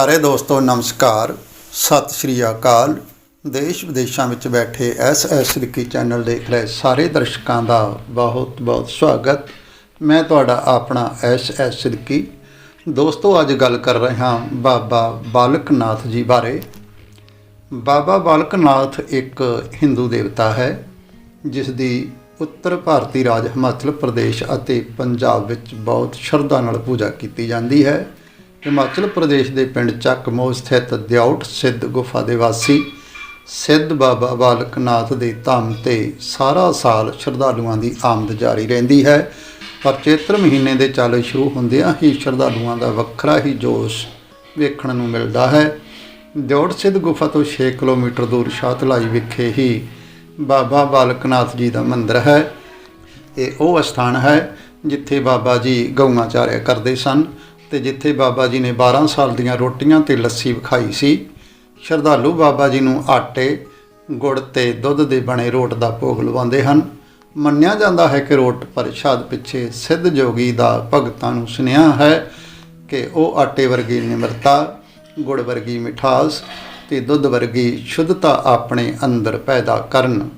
ਪਿਆਰੇ ਦੋਸਤੋ, ਨਮਸਕਾਰ। ਸਤਿ ਸ਼੍ਰੀ ਅਕਾਲ। ਦੇਸ਼ ਵਿਦੇਸ਼ਾਂ ਵਿੱਚ ਬੈਠੇ ਐਸ ਐਸ ਰਿੱਕੀ ਚੈਨਲ ਦੇਖ ਰਹੇ ਸਾਰੇ ਦਰਸ਼ਕਾਂ ਦਾ ਬਹੁਤ ਬਹੁਤ ਸਵਾਗਤ। ਮੈਂ ਤੁਹਾਡਾ ਆਪਣਾ ਐਸ ਐਸ ਰਿੱਕੀ ਦੋਸਤੋ, ਅੱਜ ਗੱਲ ਕਰ ਰਹੇ ਹਾਂ ਬਾਬਾ ਬਾਲਕ ਨਾਥ ਜੀ ਬਾਰੇ। ਬਾਬਾ ਬਾਲਕ ਨਾਥ ਇੱਕ ਹਿੰਦੂ ਦੇਵਤਾ ਹੈ ਜਿਸ ਦੀ ਉੱਤਰ ਭਾਰਤੀ ਰਾਜ ਹਿਮਾਚਲ ਪ੍ਰਦੇਸ਼ ਅਤੇ ਪੰਜਾਬ ਵਿੱਚ ਬਹੁਤ ਸ਼ਰਧਾ ਨਾਲ ਪੂਜਾ ਕੀਤੀ ਜਾਂਦੀ ਹੈ। ਹਿਮਾਚਲ ਪ੍ਰਦੇਸ਼ ਦੇ ਪਿੰਡ ਚੱਕਮੋ ਸਥਿਤ ਦਿਉਟ ਸਿੱਧ ਗੁਫਾ ਦੇ ਵਾਸੀ ਸਿੱਧ ਬਾਬਾ ਬਾਲਕ ਨਾਥ ਦੇ ਧਾਮ ਤੇ ਸਾਰਾ ਸਾਲ ਸ਼ਰਧਾਲੂਆਂ ਦੀ ਆਮਦ ਜਾਰੀ ਰਹਿੰਦੀ ਹੈ। ਪਰ ਚੇਤਰ ਮਹੀਨੇ ਦੇ ਚਾਲੇ ਸ਼ੁਰੂ ਹੁੰਦਿਆਂ ਹੀ ਸ਼ਰਧਾਲੂਆਂ ਦਾ ਵੱਖਰਾ ਹੀ ਜੋਸ਼ ਵੇਖਣ ਨੂੰ ਮਿਲਦਾ ਹੈ। ਦਿਉਟ ਸਿੱਧ ਗੁਫਾ ਤੋਂ 6 ਕਿਲੋਮੀਟਰ ਦੂਰ ਸ਼ਾਤਲਾਈ ਵਿਖੇ ਹੀ ਬਾਬਾ ਬਾਲਕ ਨਾਥ ਜੀ ਦਾ ਮੰਦਿਰ ਹੈ। ਇਹ ਉਹ ਸਥਾਨ ਹੈ ਜਿੱਥੇ ਬਾਬਾ ਜੀ ਗਊਆਂ ਚਾਰਿਆ ਕਰਦੇ ਸਨ। ਤੇ ਜਿੱਥੇ ਬਾਬਾ ਜੀ ਨੇ 12 ਸਾਲ ਦੀਆਂ ਰੋਟੀਆਂ ਤੇ ਲੱਸੀ ਵਿਖਾਈ ਸੀ, ਸ਼ਰਧਾਲੂ ਬਾਬਾ ਜੀ ਨੂੰ ਆਟੇ, ਗੁੜ ਤੇ ਦੁੱਧ ਦੇ ਬਣੇ ਰੋਟ ਦਾ ਭੋਗ ਲਵਾਉਂਦੇ ਹਨ। ਮੰਨਿਆ ਜਾਂਦਾ ਹੈ ਕਿ ਰੋਟ ਪ੍ਰਸ਼ਾਦ ਪਿੱਛੇ ਸਿੱਧ ਜੋਗੀ ਦਾ ਭਗਤਾਂ ਨੂੰ ਸੁਨੇਹਾ ਹੈ ਕਿ ਉਹ ਆਟੇ ਵਰਗੀ ਨਿਮਰਤਾ, ਗੁੜ ਵਰਗੀ ਮਿਠਾਸ ਤੇ ਦੁੱਧ ਵਰਗੀ ਸ਼ੁੱਧਤਾ ਆਪਣੇ ਅੰਦਰ ਪੈਦਾ ਕਰਨ।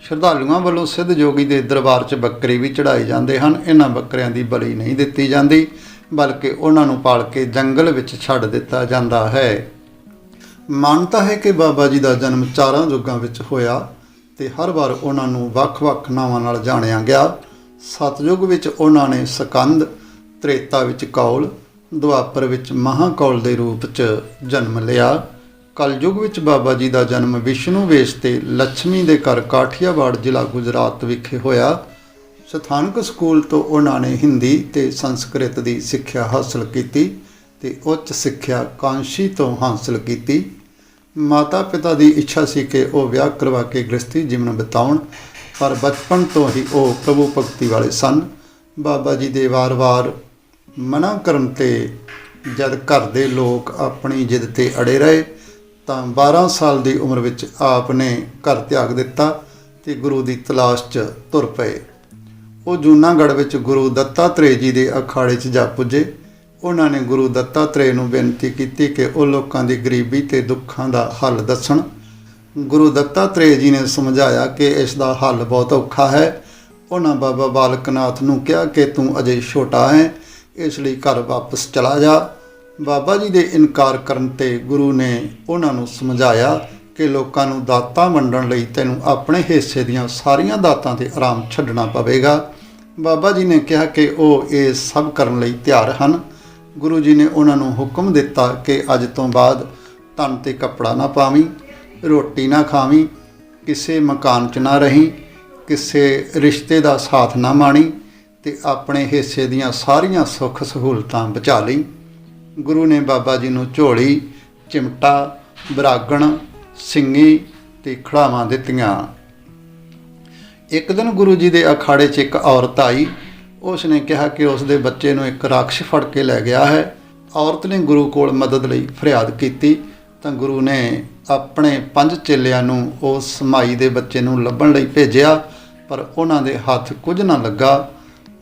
ਸ਼ਰਧਾਲੂਆਂ ਵੱਲੋਂ ਸਿੱਧ ਜੋਗੀ ਦੇ ਦਰਬਾਰ 'ਚ ਬੱਕਰੇ ਵੀ ਚੜਾਏ ਜਾਂਦੇ ਹਨ। ਇਹਨਾਂ ਬੱਕਰਿਆਂ ਦੀ ਬਲੀ ਨਹੀਂ ਦਿੱਤੀ ਜਾਂਦੀ। ਬਲਕਿ ਉਹਨਾਂ ਨੂੰ ਪਾਲ ਕੇ ਜੰਗਲ ਵਿੱਚ ਛੱਡ ਦਿੱਤਾ ਜਾਂਦਾ ਹੈ। ਮਾਨਤਾ ਹੈ ਕਿ ਬਾਬਾ ਜੀ ਦਾ ਜਨਮ ਚਾਰਾਂ ਯੁੱਗਾਂ ਵਿੱਚ ਹੋਇਆ ਤੇ ਹਰ ਵਾਰ ਉਹਨਾਂ ਨੂੰ ਵੱਖ-ਵੱਖ ਨਾਵਾਂ ਨਾਲ ਜਾਣਿਆ ਗਿਆ। ਸਤਯੁਗ ਵਿੱਚ ਉਹਨਾਂ ਨੇ ਸਕੰਦ, ਤ੍ਰੇਤਾ ਵਿੱਚ ਕੌਲ, ਦੁਆਪਰ ਵਿੱਚ ਮਹਾਕੌਲ ਦੇ ਰੂਪ 'ਚ ਜਨਮ ਲਿਆ। ਕਲਯੁਗ ਵਿੱਚ ਬਾਬਾ ਜੀ ਦਾ ਜਨਮ ਵਿਸ਼ਨੂੰ ਵੇਸ਼ ਤੇ ਲక్ష్ਮੀ ਦੇ ਘਰ ਕਾਠੀਆਵਾੜ ਜ਼ਿਲ੍ਹਾ ਗੁਜਰਾਤ ਵਿਖੇ ਹੋਇਆ। ਸਥਾਨਕ ਸਕੂਲ ਤੋਂ ਉਹਨਾਂ ਨੇ ਹਿੰਦੀ ਤੇ ਸੰਸਕ੍ਰਿਤ ਦੀ ਸਿੱਖਿਆ ਹਾਸਲ ਕੀਤੀ ਤੇ ਉੱਚ ਸਿੱਖਿਆ ਕਾਂਸ਼ੀ ਤੋਂ ਹਾਸਲ ਕੀਤੀ। ਮਾਤਾ ਪਿਤਾ ਦੀ ਇੱਛਾ ਸੀ ਕਿ ਉਹ ਵਿਆਹ ਕਰਵਾ ਕੇ ਗ੍ਰਸਤੀ ਜੀਵਨ ਬਿਤਾਉਣ, ਪਰ ਬਚਪਨ ਤੋਂ ਹੀ ਉਹ ਪ੍ਰਭੂ ਭਗਤੀ ਵਾਲੇ ਸਨ। ਬਾਬਾ ਜੀ ਦੇ ਵਾਰ-ਵਾਰ ਮਨਾ ਕਰਨ ਤੇ ਜਦ ਘਰ ਦੇ ਲੋਕ ਆਪਣੀ ਜਿੱਦ ਤੇ ਅੜੇ ਰਹੇ, ਤਾਂ 12 ਸਾਲ ਦੀ ਉਮਰ ਵਿੱਚ ਆਪ ਨੇ ਘਰ ਤਿਆਗ ਦਿੱਤਾ ਤੇ ਗੁਰੂ ਦੀ ਤਲਾਸ਼ 'ਚ ਤੁਰ ਪਏ। ਉਹ ਜੂਨਾਗੜ੍ਹ ਵਿੱਚ ਗੁਰੂ ਦੱਤਾ ਦੱਤਾਤਰੇ ਜੀ ਦੇ ਅਖਾੜੇ 'ਚ ਜਾ ਪੁੱਜੇ। ਉਹਨਾਂ ਨੇ ਗੁਰੂ ਦੱਤਾ ਦੱਤਾਤਰੇ ਨੂੰ ਬੇਨਤੀ ਕੀਤੀ ਕਿ ਉਹ ਲੋਕਾਂ ਦੀ ਗਰੀਬੀ ਤੇ ਦੁੱਖਾਂ ਦਾ ਹੱਲ ਦੱਸਣ। ਗੁਰੂ ਦੱਤਾ ਦੱਤਾਤਰੇ ਜੀ ਨੇ ਸਮਝਾਇਆ ਕਿ ਇਸ ਦਾ ਹੱਲ ਬਹੁਤ ਔਖਾ ਹੈ। ਉਹਨਾਂ ਬਾਬਾ ਬਾਲਕਨਾਥ ਨੂੰ ਕਿਹਾ ਕਿ ਤੂੰ ਅਜੇ ਛੋਟਾ ਹੈ, ਇਸ ਲਈ ਘਰ ਵਾਪਸ ਚਲਾ ਜਾ। ਬਾਬਾ ਜੀ ਦੇ ਇਨਕਾਰ ਕਰਨ ਤੇ ਗੁਰੂ ਨੇ ਉਹਨਾਂ ਨੂੰ ਸਮਝਾਇਆ ਕਿ ਲੋਕਾਂ ਨੂੰ ਦਾਤਾਂ ਵੰਡਣ ਲਈ ਤੈਨੂੰ ਆਪਣੇ ਹਿੱਸੇ ਦੀਆਂ ਸਾਰੀਆਂ ਦਾਤਾਂ ਤੇ ਆਰਾਮ ਛੱਡਣਾ ਪਵੇਗਾ। ਬਾਬਾ ਜੀ ਨੇ ਕਿਹਾ ਕਿ ਉਹ ਇਹ ਸਭ ਕਰਨ ਲਈ ਤਿਆਰ ਹਨ। ਗੁਰੂ ਜੀ ਨੇ ਉਹਨਾਂ ਨੂੰ ਹੁਕਮ ਦਿੱਤਾ ਕਿ ਅੱਜ ਤੋਂ ਬਾਅਦ ਤਨ ਤੇ ਕੱਪੜਾ ਨਾ ਪਾਵੀਂ, ਰੋਟੀ ਨਾ ਖਾਵੀਂ, ਕਿਸੇ ਮਕਾਨ 'ਚ ਨਾ ਰਹੀਂ, ਕਿਸੇ ਰਿਸ਼ਤੇ ਦਾ ਸਾਥ ਨਾ ਮਾਣੀ ਤੇ ਆਪਣੇ ਹਿੱਸੇ ਦੀਆਂ ਸਾਰੀਆਂ ਸੁੱਖ ਸਹੂਲਤਾਂ ਬਚਾ ਲਈ। ਗੁਰੂ ਨੇ ਬਾਬਾ ਜੀ ਨੂੰ ਝੋਲੀ, ਚਿਮਟਾ, ਬਰਾਗਣ ਸਿੰਘੀ ਤੇ ਖੜਾਵਾਂ ਦਿੱਤੀਆਂ। ਇੱਕ ਦਿਨ ਗੁਰੂ ਜੀ ਦੇ ਅਖਾੜੇ 'ਚ ਇੱਕ ਔਰਤ ਆਈ। ਉਸ ਨੇ ਕਿਹਾ ਕਿ ਉਸ ਦੇ ਬੱਚੇ ਨੂੰ ਇੱਕ ਰਾਖਸ਼ ਫੜ ਕੇ ਲੈ ਗਿਆ ਹੈ। ਔਰਤ ਨੇ ਗੁਰੂ ਕੋਲ ਮਦਦ ਲਈ ਫਰਿਆਦ ਕੀਤੀ। ਤਾਂ ਗੁਰੂ ਨੇ ਆਪਣੇ ਪੰਜ ਚੇਲਿਆਂ ਨੂੰ ਉਸ ਮਾਈ ਦੇ ਬੱਚੇ ਨੂੰ ਲੱਭਣ ਲਈ ਭੇਜਿਆ, ਪਰ ਉਹਨਾਂ ਦੇ ਹੱਥ ਕੁਝ ਨਾ ਲੱਗਾ।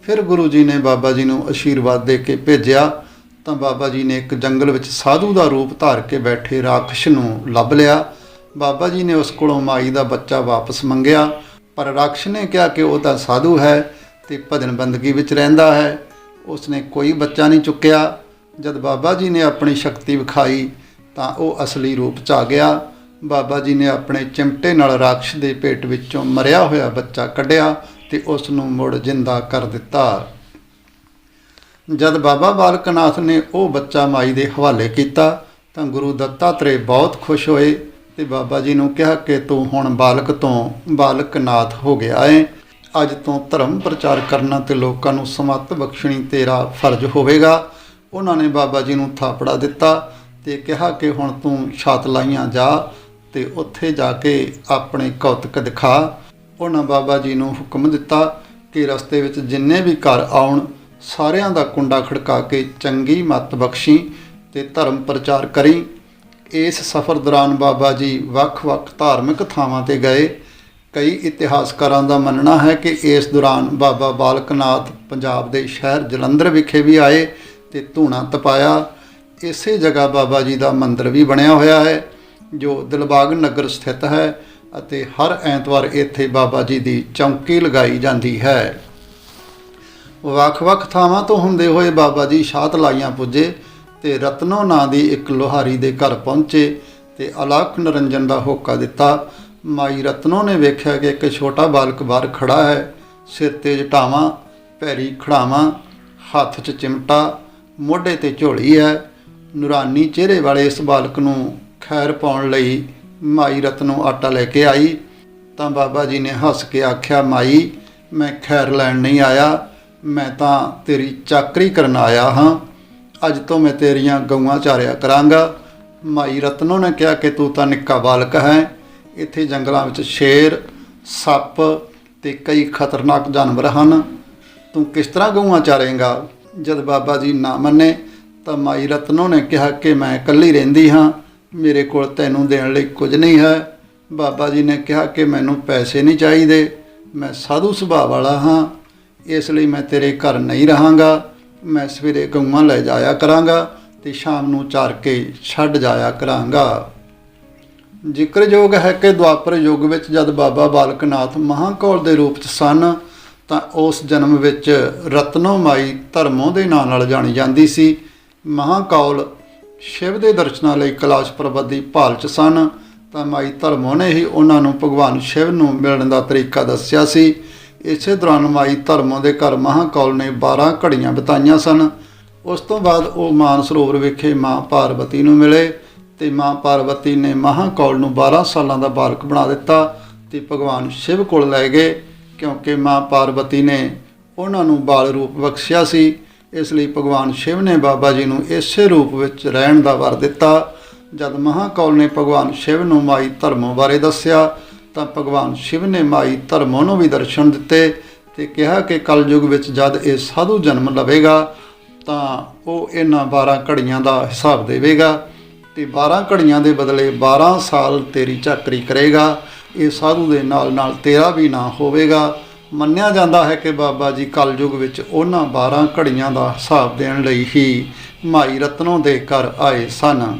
ਫਿਰ ਗੁਰੂ ਜੀ ਨੇ ਬਾਬਾ ਜੀ ਨੂੰ ਅਸ਼ੀਰਵਾਦ ਦੇ ਕੇ ਭੇਜਿਆ। ਤਾਂ ਬਾਬਾ ਜੀ ਨੇ ਇੱਕ ਜੰਗਲ ਵਿੱਚ ਸਾਧੂ ਦਾ ਰੂਪ ਧਾਰ ਕੇ ਬੈਠੇ ਰਾਖਸ਼ ਨੂੰ ਲੱਭ ਲਿਆ। ਬਾਬਾ ਜੀ ਨੇ ਉਸ ਕੋਲੋਂ ਮਾਈ ਦਾ ਬੱਚਾ ਵਾਪਸ ਮੰਗਿਆ, ਪਰ ਰਾਖਸ਼ ਨੇ ਕਿਹਾ ਕਿ ਉਹ ਤਾਂ ਸਾਧੂ ਹੈ ਤੇ ਭਜਨ ਬੰਦਗੀ ਵਿੱਚ ਰਹਿੰਦਾ ਹੈ। ਉਸ ਨੇ ਕੋਈ ਬੱਚਾ ਨਹੀਂ ਚੁੱਕਿਆ। ਜਦ ਬਾਬਾ ਜੀ ਨੇ ਆਪਣੀ ਸ਼ਕਤੀ ਵਿਖਾਈ, ਤਾਂ ਉਹ ਅਸਲੀ ਰੂਪ 'ਚ ਆ ਗਿਆ। ਬਾਬਾ ਜੀ ਨੇ ਆਪਣੇ ਚਿਮਟੇ ਨਾਲ ਰਾਖਸ਼ ਦੇ ਪੇਟ ਵਿੱਚੋਂ ਮਰਿਆ ਹੋਇਆ ਬੱਚਾ ਕੱਢਿਆ ਤੇ ਉਸ ਨੂੰ ਮੁੜ ਜਿੰਦਾ ਕਰ ਦਿੱਤਾ। ਜਦ ਬਾਬਾ ਬਾਲਕ ਨਾਥ ਨੇ ਉਹ ਬੱਚਾ ਮਾਈ ਦੇ ਹਵਾਲੇ ਕੀਤਾ, ਤਾਂ ਗੁਰੂ ਦੱਤਾਤਰੇय ਬਹੁਤ ਖੁਸ਼ ਹੋਏ। ਤੇ ਬਾਬਾ ਜੀ ਨੂੰ ਕਿਹਾ ਕਿ ਤੂੰ ਹੁਣ ਬਾਲਕ ਤੋਂ ਬਾਲਕ ਨਾਥ ਹੋ ਗਿਆ ਏ। ਅੱਜ ਤੋਂ ਧਰਮ ਪ੍ਰਚਾਰ ਕਰਨਾ ਤੇ ਲੋਕਾਂ ਨੂੰ ਸਮੱਤ ਬਖਸ਼ਣੀ ਤੇਰਾ ਫਰਜ਼ ਹੋਵੇਗਾ। ਉਹਨਾਂ ਨੇ ਬਾਬਾ ਜੀ ਨੂੰ ਥਾਪੜਾ ਦਿੱਤਾ ਤੇ ਕਿਹਾ ਕਿ ਹੁਣ ਤੂੰ ਛਾਤ ਲਾਈਆਂ ਜਾ ਤੇ ਉੱਥੇ ਜਾ ਕੇ ਆਪਣੇ ਕੌਤਕ ਦਿਖਾ। ਉਹਨਾਂ ਬਾਬਾ ਜੀ ਨੂੰ ਹੁਕਮ ਦਿੱਤਾ ਕਿ ਰਸਤੇ ਵਿੱਚ ਜਿੰਨੇ ਵੀ ਘਰ ਆਉਣ, ਸਾਰਿਆਂ ਦਾ ਕੁੰਡਾ ਖੜਕਾ ਕੇ ਚੰਗੀ ਮੱਤ ਬਖਸ਼ੀ ਤੇ ਧਰਮ ਪ੍ਰਚਾਰ ਕਰੀ। ਇਸ ਸਫ਼ਰ ਦੌਰਾਨ ਬਾਬਾ ਜੀ ਵੱਖ-ਵੱਖ ਧਾਰਮਿਕ ਥਾਵਾਂ ਤੇ ਗਏ। ਕਈ ਇਤਿਹਾਸਕਾਰਾਂ ਦਾ ਮੰਨਣਾ ਹੈ ਕਿ ਇਸ ਦੌਰਾਨ ਬਾਬਾ ਬਾਲਕ ਨਾਥ ਪੰਜਾਬ ਦੇ ਸ਼ਹਿਰ ਜਲੰਧਰ ਵਿਖੇ ਵੀ ਆਏ ਤੇ ਧੂਣਾ ਤਪਾਇਆ। ਇਸੇ ਜਗ੍ਹਾ ਬਾਬਾ ਜੀ ਦਾ ਮੰਦਿਰ ਵੀ ਬਣਿਆ ਹੋਇਆ ਹੈ, ਜੋ ਦਿਲਬਾਗ ਨਗਰ ਸਥਿਤ ਹੈ ਅਤੇ ਹਰ ਐਤਵਾਰ ਇੱਥੇ ਬਾਬਾ ਜੀ ਦੀ ਚੌਂਕੀ ਲਗਾਈ ਜਾਂਦੀ ਹੈ। ਵੱਖ-ਵੱਖ ਥਾਵਾਂ ਤੋਂ ਹੁੰਦੇ ਹੋਏ ਬਾਬਾ ਜੀ ਸ਼ਾਹਤ ਲਾਈਆਂ ਪੁੱਜੇ। ਤੇ ਰਤਨੋ ਨਾਂ ਦੀ ਇੱਕ ਲੋਹਾਰੀ ਦੇ ਘਰ ਪਹੁੰਚੇ ਤੇ ਅਲਾਖ ਨਰੰਜਨ ਦਾ ਹੋਕਾ ਦਿੱਤਾ। ਮਾਈ ਰਤਨੋ ਨੇ ਵੇਖਿਆ ਕਿ ਇੱਕ ਛੋਟਾ ਬਾਲਕ ਬਾਹਰ ਖੜਾ ਹੈ। ਸਿਰ ਤੇ ਜਟਾਵਾਂ, ਪੈਰੀ ਖੜਾਵਾਂ, ਹੱਥ 'ਚ ਚਿਮਟਾ, ਮੋਢੇ ਤੇ ਝੋਲੀ ਹੈ। ਨੂਰਾਨੀ ਚਿਹਰੇ ਵਾਲੇ ਇਸ ਬਾਲਕ ਨੂੰ ਖੈਰ ਪਾਉਣ ਲਈ ਮਾਈ ਰਤਨੋ ਆਟਾ ਲੈ ਕੇ ਆਈ। ਤਾਂ ਬਾਬਾ ਜੀ ਨੇ ਹੱਸ ਕੇ ਆਖਿਆ, ਮਾਈ, ਮੈਂ ਖੈਰ ਲੈਣ ਨਹੀਂ ਆਇਆ। ਮੈਂ ਤਾਂ ਤੇਰੀ ਚਾਕਰੀ ਕਰਨ ਆਇਆ ਹਾਂ। ਅੱਜ ਤੋਂ ਮੈਂ ਤੇਰੀਆਂ ਗਊਆਂ ਚਾਰਿਆ ਕਰਾਂਗਾ। ਮਾਈ ਰਤਨੋ ਨੇ ਕਿਹਾ ਕਿ ਤੂੰ ਤਾਂ ਨਿੱਕਾ ਬਾਲਕ ਹੈ। ਇੱਥੇ ਜੰਗਲਾਂ ਵਿੱਚ ਸ਼ੇਰ, ਸੱਪ ਤੇ ਕਈ ਖਤਰਨਾਕ ਜਾਨਵਰ ਹਨ। ਤੂੰ ਕਿਸ ਤਰ੍ਹਾਂ ਗਊਆਂ ਚਾਰੇਂਗਾ? ਜਦ ਬਾਬਾ ਜੀ ਨਾ ਮੰਨੇ, ਤਾਂ ਮਾਈ ਰਤਨੋ ਨੇ ਕਿਹਾ ਕਿ ਮੈਂ ਇਕੱਲੀ ਰਹਿੰਦੀ ਹਾਂ। ਮੇਰੇ ਕੋਲ ਤੈਨੂੰ ਦੇਣ ਲਈ ਕੁਝ ਨਹੀਂ ਹੈ। ਬਾਬਾ ਜੀ ਨੇ ਕਿਹਾ ਕਿ ਮੈਨੂੰ ਪੈਸੇ ਨਹੀਂ ਚਾਹੀਦੇ। ਮੈਂ ਸਾਧੂ ਸੁਭਾਅ ਵਾਲਾ ਹਾਂ। ਇਸ ਲਈ ਮੈਂ ਤੇਰੇ ਘਰ ਨਹੀਂ ਰਹਾਂਗਾ। ਮੈਂ ਸਵੇਰੇ ਗਊਆਂ ਲੈ ਜਾਇਆ ਕਰਾਂਗਾ ਤੇ ਸ਼ਾਮ ਨੂੰ ਚਾਰ ਕੇ ਛੱਡ ਜਾਇਆ ਕਰਾਂਗਾ। ਜ਼ਿਕਰਯੋਗ ਹੈ ਕਿ ਦੁਆਪਰ ਯੁੱਗ ਵਿੱਚ ਜਦ ਬਾਬਾ ਬਾਲਕਨਾਥ ਮਹਾਕੌਲ ਦੇ ਰੂਪ 'ਚ ਸਨ, ਤਾਂ ਉਸ ਜਨਮ ਵਿੱਚ ਰਤਨੋ ਮਾਈ ਧਰਮੋਂ ਦੇ ਨਾਂ ਨਾਲ ਜਾਣੀ ਜਾਂਦੀ ਸੀ। ਮਹਾਕੌਲ ਸ਼ਿਵ ਦੇ ਦਰਸ਼ਨਾਂ ਲਈ ਕੈਲਾਸ਼ ਪਰਬਤ ਦੀ ਭਾਲ 'ਚ ਸਨ, ਤਾਂ ਮਾਈ ਧਰਮੋਂ ਨੇ ਹੀ ਉਹਨਾਂ ਨੂੰ ਭਗਵਾਨ ਸ਼ਿਵ ਨੂੰ ਮਿਲਣ ਦਾ ਤਰੀਕਾ ਦੱਸਿਆ ਸੀ। ਇਸੇ ਦੌਰਾਨ ਮਾਈ ਧਰਮੋਂ ਦੇ ਘਰ ਮਹਾਕੌਲ ਨੇ 12 ਘੜੀਆਂ ਬਿਤਾਈਆਂ ਸਨ। ਉਸ ਤੋਂ ਬਾਅਦ ਉਹ ਮਾਨ ਸਰੋਵਰ ਵਿਖੇ ਮਾਂ ਪਾਰਵਤੀ ਨੂੰ ਮਿਲੇ ਤੇ ਮਾਂ ਪਾਰਵਤੀ ਨੇ ਮਹਾਕੌਲ ਨੂੰ 12 ਸਾਲਾਂ ਦਾ ਬਾਲਕ ਬਣਾ ਦਿੱਤਾ ਤੇ ਭਗਵਾਨ ਸ਼ਿਵ ਕੋਲ ਲੈ ਗਏ, ਕਿਉਂਕਿ ਮਾਂ ਪਾਰਵਤੀ ਨੇ ਉਹਨਾਂ ਨੂੰ ਬਾਲ ਰੂਪ ਬਖਸ਼ਿਆ ਸੀ। ਇਸ ਲਈ ਭਗਵਾਨ ਸ਼ਿਵ ਨੇ ਬਾਬਾ ਜੀ ਨੂੰ ਇਸੇ ਰੂਪ ਵਿੱਚ ਰਹਿਣ ਦਾ ਵਰ ਦਿੱਤਾ। ਜਦ ਮਹਾਕੌਲ ਨੇ ਭਗਵਾਨ ਸ਼ਿਵ ਨੂੰ ਮਾਈ ਧਰਮ ਬਾਰੇ ਦੱਸਿਆ ਤਾਂ ਭਗਵਾਨ ਸ਼ਿਵ ਨੇ ਮਾਈ ਧਰਮੋਂ ਨੂੰ ਵੀ ਦਰਸ਼ਨ ਦਿੱਤੇ ਤੇ ਕਿਹਾ ਕਿ ਕਲਯੁਗ ਵਿੱਚ ਜਦ ਇਹ ਸਾਧੂ ਜਨਮ ਲਵੇਗਾ ਤਾਂ ਉਹ ਇਹਨਾਂ 12 ਘੜੀਆਂ ਦਾ ਹਿਸਾਬ ਦੇਵੇਗਾ ਤੇ 12 ਘੜੀਆਂ ਦੇ ਬਦਲੇ 12 ਸਾਲ ਤੇਰੀ ਚਾਕਰੀ ਕਰੇਗਾ। ਇਹ ਸਾਧੂ ਦੇ ਨਾਲ ਨਾਲ ਤੇਰਾ ਵੀ ਨਾ ਹੋਵੇਗਾ। ਮੰਨਿਆ ਜਾਂਦਾ ਹੈ ਕਿ ਬਾਬਾ ਜੀ ਕਲਯੁਗ ਵਿੱਚ ਉਹਨਾਂ 12 ਘੜੀਆਂ ਦਾ ਹਿਸਾਬ ਦੇਣ ਲਈ ਹੀ ਮਾਈ ਰਤਨੋਂ ਦੇ ਘਰ ਆਏ ਸਨ।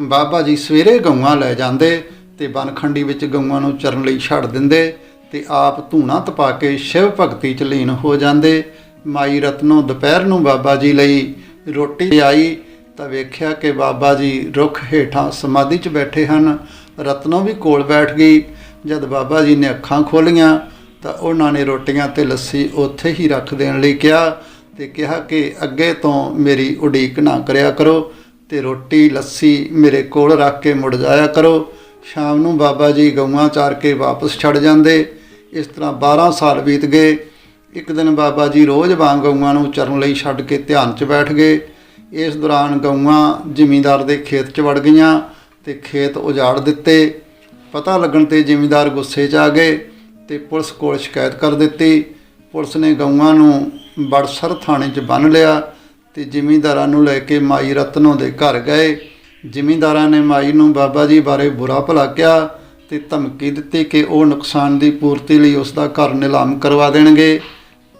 ਬਾਬਾ ਜੀ ਸਵੇਰੇ ਗਊਆਂ ਲੈ ਜਾਂਦੇ ਤੇ ਬਨਖੰਡੀ ਵਿੱਚ ਗਊਆਂ ਨੂੰ ਚਰਨ ਲਈ ਛੱਡ ਦਿੰਦੇ ਤੇ ਆਪ ਧੂਣਾ ਤਪਾ ਕੇ ਸ਼ਿਵ ਭਗਤੀ ਚ ਲੀਨ ਹੋ ਜਾਂਦੇ। ਮਾਈ ਰਤਨੋ ਦੁਪਹਿਰ ਨੂੰ ਬਾਬਾ ਜੀ ਲਈ ਰੋਟੀ ਆਈ ਤਾਂ ਵੇਖਿਆ ਕਿ ਬਾਬਾ ਜੀ ਰੁੱਖ ਹੇਠਾਂ ਸਮਾਧੀ 'ਚ ਬੈਠੇ ਹਨ। ਰਤਨੋ ਵੀ ਕੋਲ ਬੈਠ ਗਈ। ਜਦ ਬਾਬਾ ਜੀ ਨੇ ਅੱਖਾਂ ਖੋਲੀਆਂ ਤਾਂ ਉਹਨਾਂ ਨੇ ਰੋਟੀਆਂ ਤੇ ਲੱਸੀ ਉੱਥੇ ਹੀ ਰੱਖ ਦੇਣ ਲਈ ਕਿਹਾ ਤੇ ਕਿਹਾ ਕਿ ਅੱਗੇ ਤੋਂ ਮੇਰੀ ਉਡੀਕ ਨਾ ਕਰਿਆ ਕਰੋ ਤੇ ਰੋਟੀ ਲੱਸੀ ਮੇਰੇ ਕੋਲ ਰੱਖ ਕੇ ਮੁੜ ਜਾਇਆ ਕਰੋ। ਸ਼ਾਮ ਨੂੰ ਬਾਬਾ ਜੀ ਗਊਆਂ ਚਾਰ ਕੇ ਵਾਪਸ ਛੱਡ ਜਾਂਦੇ। ਇਸ ਤਰ੍ਹਾਂ 12 ਸਾਲ ਬੀਤ ਗਏ। ਇੱਕ ਦਿਨ ਬਾਬਾ ਜੀ ਰੋਜ਼ ਵਾਂਗ ਗਊਆਂ ਨੂੰ ਚਰਨ ਲਈ ਛੱਡ ਕੇ ਧਿਆਨ 'ਚ ਬੈਠ ਗਏ। ਇਸ ਦੌਰਾਨ ਗਊਆਂ ਜ਼ਿਮੀਂਦਾਰ ਦੇ ਖੇਤ 'ਚ ਵੜ ਗਈਆਂ ਤੇ ਖੇਤ ਉਜਾੜ ਦਿੱਤੇ। ਪਤਾ ਲੱਗਣ ਤੇ ਜ਼ਿਮੀਂਦਾਰ ਗੁੱਸੇ 'ਚ ਆ ਗਏ ਤੇ ਪੁਲਿਸ ਕੋਲ ਸ਼ਿਕਾਇਤ ਕਰ ਦਿੱਤੀ। ਪੁਲਿਸ ਨੇ ਗਊਆਂ ਨੂੰ ਬੜਸਰ ਥਾਣੇ 'ਚ ਬੰਨ੍ਹ ਲਿਆ ਤੇ ਜ਼ਿਮੀਂਦਾਰਾਂ ਨੂੰ ਲੈ ਕੇ ਮਾਈ ਰਤਨੋਂ ਦੇ ਘਰ ਗਏ। ਜ਼ਿਮੀਂਦਾਰਾਂ ਨੇ ਮਾਈ ਨੂੰ ਬਾਬਾ ਜੀ ਬਾਰੇ ਬੁਰਾ ਭਲਾ ਕਿਹਾ ਤੇ ਧਮਕੀ ਦਿੱਤੀ ਕਿ ਉਹ ਨੁਕਸਾਨ ਦੀ ਪੂਰਤੀ ਲਈ ਉਸ ਦਾ ਘਰ ਨਿਲਾਮ ਕਰਵਾ ਦੇਣਗੇ।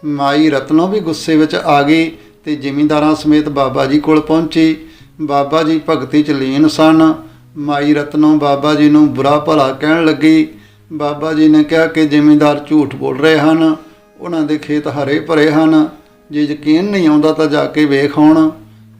ਮਾਈ ਰਤਨੋਂ ਵੀ ਗੁੱਸੇ ਵਿੱਚ ਆ ਗਈ ਤੇ ਜ਼ਿਮੀਂਦਾਰਾਂ ਸਮੇਤ ਬਾਬਾ ਜੀ ਕੋਲ ਪਹੁੰਚੀ। ਬਾਬਾ ਜੀ ਭਗਤੀ ਚ ਲੀਨ ਸਨ। ਮਾਈ ਰਤਨੋਂ ਬਾਬਾ ਜੀ ਨੂੰ ਬੁਰਾ ਭਲਾ ਕਹਿਣ ਲੱਗੀ। ਬਾਬਾ ਜੀ ਨੇ ਕਿਹਾ ਕਿ ਜ਼ਿਮੀਂਦਾਰ ਝੂਠ ਬੋਲ ਰਹੇ ਹਨ। ਉਹਨਾਂ ਦੇ ਖੇਤ ਹਰੇ ਭਰੇ ਹਨ। ਜੇ ਯਕੀਨ ਨਹੀਂ ਆਉਂਦਾ ਤਾਂ ਜਾ ਕੇ ਵੇਖ ਆਉਣ।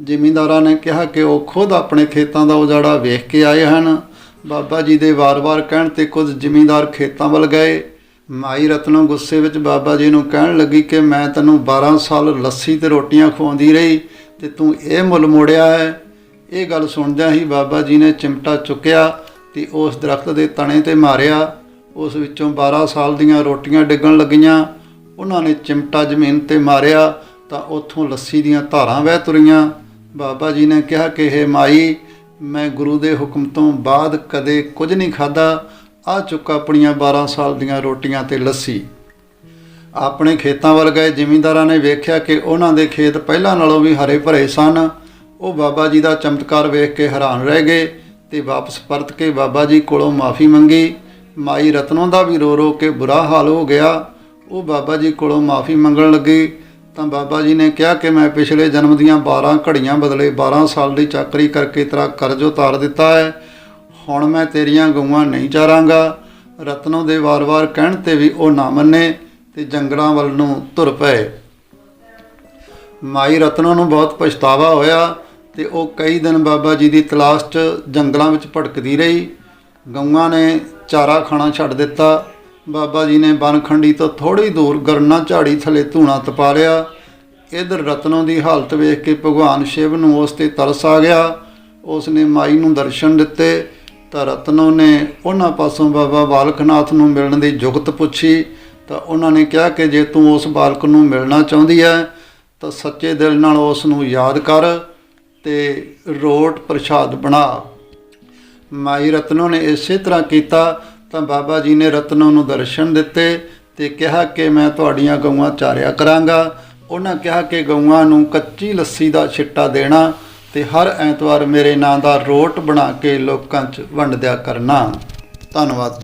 ਜ਼ਿਮੀਂਦਾਰਾਂ ਨੇ ਕਿਹਾ ਕਿ ਉਹ ਖੁਦ ਆਪਣੇ ਖੇਤਾਂ ਦਾ ਉਜਾੜਾ ਵੇਖ ਕੇ ਆਏ ਹਨ। ਬਾਬਾ ਜੀ ਦੇ ਵਾਰ-ਵਾਰ ਕਹਿਣ ਤੇ ਕੁਝ ਜ਼ਿਮੀਂਦਾਰ ਖੇਤਾਂ ਵੱਲ ਗਏ। ਮਾਈ ਰਤਨੋ ਗੁੱਸੇ ਵਿੱਚ ਬਾਬਾ ਜੀ ਨੂੰ ਕਹਿਣ ਲੱਗੀ ਕਿ ਮੈਂ ਤੈਨੂੰ 12 ਸਾਲ ਲੱਸੀ ਤੇ ਰੋਟੀਆਂ ਖਵਾਉਂਦੀ ਰਹੀ ਤੇ ਤੂੰ ਇਹ ਮੁੱਲ ਮੋੜਿਆ ਹੈ। ਇਹ ਗੱਲ ਸੁਣਦਿਆਂ ਹੀ ਬਾਬਾ ਜੀ ਨੇ ਚਿਮਟਾ ਚੁੱਕਿਆ ਤੇ ਉਸ ਦਰਖਤ ਦੇ ਤਣੇ ਤੇ ਮਾਰਿਆ। ਉਸ ਵਿੱਚੋਂ 12 ਸਾਲ ਦੀਆਂ ਰੋਟੀਆਂ ਡਿੱਗਣ ਲੱਗੀਆਂ। ਉਹਨਾਂ ਨੇ ਚਿਮਟਾ ਜ਼ਮੀਨ ਤੇ ਮਾਰਿਆ ਤਾਂ ਉੱਥੋਂ ਲੱਸੀ ਦੀਆਂ ਧਾਰਾਂ ਵਹਿ ਤੁਰੀਆਂ। ਬਾਬਾ ਜੀ ਨੇ ਕਿਹਾ ਕਿ ਇਹ ਮਾਈ, ਮੈਂ ਗੁਰੂ ਦੇ ਹੁਕਮ ਤੋਂ ਬਾਅਦ ਕਦੇ ਕੁਝ ਨਹੀਂ ਖਾਦਾ ਆ ਚੁੱਕ ਆਪਣੀਆਂ 12 ਸਾਲ ਦੀਆਂ ਰੋਟੀਆਂ ਤੇ ਲੱਸੀ। ਆਪਣੇ ਖੇਤਾਂ ਵੱਲ ਗਏ ਜ਼ਿਮੀਂਦਾਰਾਂ ਨੇ ਵੇਖਿਆ ਕਿ ਉਹਨਾਂ ਦੇ ਖੇਤ ਪਹਿਲਾਂ ਨਾਲੋਂ ਵੀ ਹਰੇ ਭਰੇ ਸਨ। ਉਹ ਬਾਬਾ ਜੀ ਦਾ ਚਮਤਕਾਰ ਵੇਖ ਕੇ ਹੈਰਾਨ ਰਹਿ ਗਏ ਤੇ ਵਾਪਸ ਪਰਤ ਕੇ ਬਾਬਾ ਜੀ ਕੋਲੋਂ ਮਾਫੀ ਮੰਗੀ। ਮਾਈ ਰਤਨੋਂ ਦਾ ਵੀ ਰੋ ਰੋ ਕੇ ਬੁਰਾ ਹਾਲ ਹੋ ਗਿਆ। ਉਹ ਬਾਬਾ ਜੀ ਕੋਲੋਂ ਮਾਫੀ ਮੰਗਣ ਲੱਗੀ। ਤਾਂ ਬਾਬਾ ਜੀ ਨੇ ਕਿਹਾ ਕਿ ਮੈਂ ਪਿਛਲੇ ਜਨਮ ਦੀਆਂ 12 ਘੜੀਆਂ ਬਦਲੇ 12 ਸਾਲ ਦੀ ਚਾਕਰੀ ਕਰਕੇ ਤੇਰਾ ਕਰਜ਼ ਉਤਾਰ ਦਿੱਤਾ ਹੈ। ਹੁਣ ਮੈਂ ਤੇਰੀਆਂ ਗਊਆਂ ਨਹੀਂ ਚਾਰਾਂਗਾ। ਰਤਨੋ ਦੇ ਵਾਰ-ਵਾਰ ਕਹਿਣ ਤੇ ਵੀ ਉਹ ਨਾ ਮੰਨੇ ਤੇ ਜੰਗਲਾਂ ਵੱਲ ਨੂੰ ਤੁਰ ਪਏ। ਮਾਈ ਰਤਨੋ ਨੂੰ ਬਹੁਤ ਪਛਤਾਵਾ ਹੋਇਆ ਤੇ ਉਹ ਕਈ ਦਿਨ ਬਾਬਾ ਜੀ ਦੀ ਤਲਾਸ਼ 'ਚ ਜੰਗਲਾਂ ਵਿੱਚ ਭਟਕਦੀ ਰਹੀ। ਗਊਆਂ ਨੇ ਚਾਰਾ ਖਾਣਾ ਛੱਡ ਦਿੱਤਾ। ਬਾਬਾ ਜੀ ਨੇ ਬਨਖੰਡੀ ਤੋਂ ਥੋੜੀ ਦੂਰ ਗਰਨਾ ਝਾੜੀ ਥਲੇ ਧੂਣਾ ਤਪਾ ਲਿਆ। ਇਧਰ ਰਤਨੋ ਦੀ ਹਾਲਤ ਵੇਖ ਕੇ ਭਗਵਾਨ ਸ਼ਿਵ ਨੂੰ ਉਸ ਤੇ ਤਰਸ ਆ ਗਿਆ। ਉਸ ਨੇ ਮਾਈ ਨੂੰ ਦਰਸ਼ਨ ਦਿੱਤੇ ਤਾਂ ਰਤਨੋ ਨੇ ਉਹਨਾਂ ਪਾਸੋਂ ਬਾਬਾ ਬਾਲਕਨਾਥ ਨੂੰ ਮਿਲਣ ਦੀ ਜੁਗਤ ਪੁੱਛੀ। ਤਾਂ ਉਹਨਾਂ ਨੇ ਕਿਹਾ ਕਿ ਜੇ ਤੂੰ ਉਸ ਬਾਲਕ ਨੂੰ ਮਿਲਣਾ ਚਾਹੁੰਦੀ ਹੈ ਤਾਂ ਸੱਚੇ ਦਿਲ ਨਾਲ ਉਸ ਨੂੰ ਯਾਦ ਕਰ ਤੇ ਰੋਟ ਪ੍ਰਸ਼ਾਦ ਬਣਾ। ਮਾਈ ਰਤਨੋ ਨੇ ਇਸੇ ਤਰ੍ਹਾਂ ਕੀਤਾ ਤਾਂ ਬਾਬਾ ਜੀ ਨੇ ਰਤਨੋ ਨੂੰ ਦਰਸ਼ਨ ਦਿੱਤੇ ਤੇ ਕਿਹਾ ਕਿ ਮੈਂ ਤੁਹਾਡੀਆਂ ਗਊਆਂ ਚਾਰਿਆ ਕਰਾਂਗਾ। ਉਹਨਾਂ ਕਿਹਾ ਕਿ ਗਊਆਂ ਨੂੰ ਕੱਚੀ ਲੱਸੀ ਦਾ ਛਿੱਟਾ ਦੇਣਾ ਤੇ ਹਰ ਐਤਵਾਰ ਮੇਰੇ ਨਾਂ ਦਾ ਰੋਟ ਬਣਾ ਕੇ ਲੋਕਾਂ 'ਚ ਵੰਡਦਿਆ ਕਰਨਾ। ਧੰਨਵਾਦ।